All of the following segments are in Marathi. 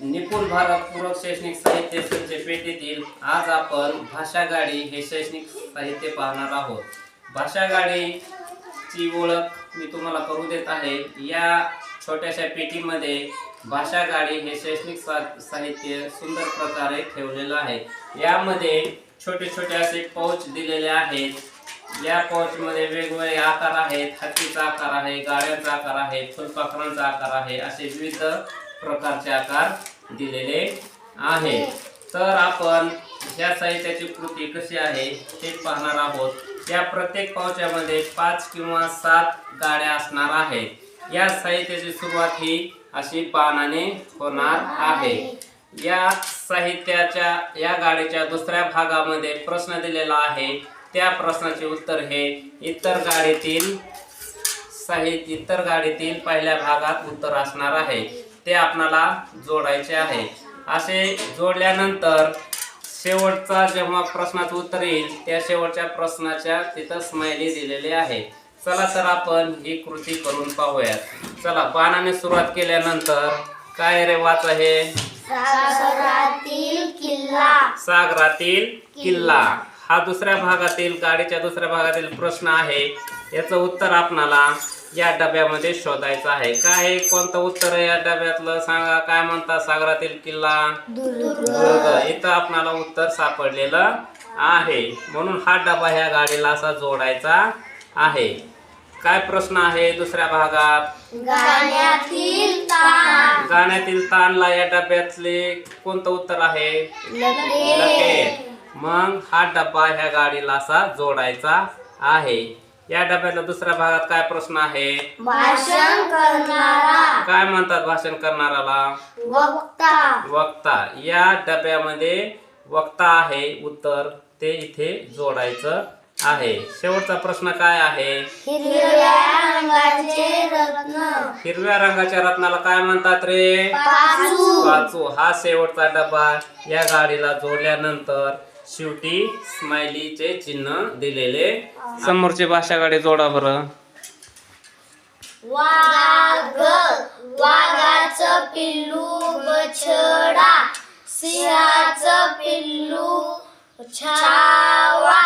निपुण भारत पूरक शैक्षणिक साहित्य संच पेटीतील आज आपण भाषा गाडी हे शैक्षणिक साहित्य पाहणार आहोत. भाषा गाडीची ओळख मी तुम्हाला करू देत आहे. या छोट्याशा पेटीमध्ये भाषा गाडी हे शैक्षणिक सा- साहित्य सुंदर प्रकारे ठेवलेलं आहे. यामध्ये छोटे छोटे असे पाऊच दिलेले आहेत. या पाऊच वेगवेगळे आकार आहेत. हत्तीचा आकार आहे गाड्यांचा आकार आहे फुलपाखरांचा आकार आहे. असे विविध प्रकारचे आकार दिलेले आहे. तर आपण या साहित्याची कृती कशी आहे ते पाहणार आहोत. या प्रत्येक पावच्यामध्ये पाच किंवा सात गाड्या असणार आहेत. या साहित्याची सुरुवात ही अशी पानाने होणार आहे. या साहित्याच्या या गाडीच्या दुसऱ्या भागामध्ये प्रश्न दिलेला आहे. त्या प्रश्नाचे उत्तर हे इतर गाडीतील साहित्य इतर गाडीतील पहिल्या भागात उत्तर असणार आहे. ते आपणाला जोडायचे आहे. असे जोडल्यानंतर शेवटचा जेव्हा प्रश्नाचं उत्तर येईल त्या शेवटच्या प्रश्नाच्या तिथं स्माइली दिलेली आहे. चला तर आपण ही कृती करून पाहूयात. चला पानाने सुरुवात केल्यानंतर काय रे वाच आहे सागरातील किल्ला. सागरातील किल्ला. हा दुसऱ्या भागातील गाडीच्या दुसऱ्या भागातील प्रश्न आहे. याचं उत्तर आपणाला या डब्यामध्ये शोधायचं आहे. काय? कोणतं उत्तर आहे या डब्यातलं? सांगा काय म्हणतात सागरातील किल्ला? दुर्ग. इथं आपणाला उत्तर सापडलेलं आहे. म्हणून हा डबा ह्या गाडीला असा जोडायचा आहे. काय प्रश्न आहे दुसऱ्या भागात? गाण्यातील ताणला या डब्यातले कोणतं उत्तर आहे? मग हा डब्बा ह्या गाडीला असा जोडायचा आहे. या डब्यातल्या दुसऱ्या भागात काय प्रश्न आहे? भाषण करणारा. काय म्हणतात भाषण करणाराला वक्ता. वक्ता. या डब्यामध्ये वक्ता आहे. उत्तर ते इथे जोडायचं आहे. शेवटचा प्रश्न काय आहे? हिरव्या रंगाचे रत्न. हिरव्या रंगाच्या रत्नाला काय म्हणतात रे? पाचू. वाचू हा शेवटचा डबा या गाडीला जोडल्यानंतर शेवटी स्माइलीचे चिन्ह दिलेले समोरची भाषा गाडी जोडा बरं. वाघ वाघाचं पिल्लू बछडा सिंहाचं पिल्लू छावा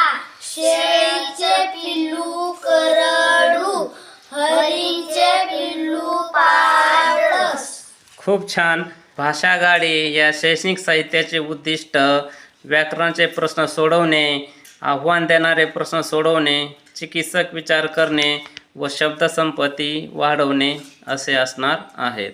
शेळीचे पिल्लू करडू हरीचे पिल्लू पारस. खूप छान. भाषा गाडी या शैक्षणिक साहित्याचे उद्दिष्ट व्याकरणाचे प्रश्न सोडवणे आव्हान देणारे प्रश्न सोडवणे चिकित्सक विचार करणे व शब्दसंपत्ती वाढवणे असे असणार आहेत.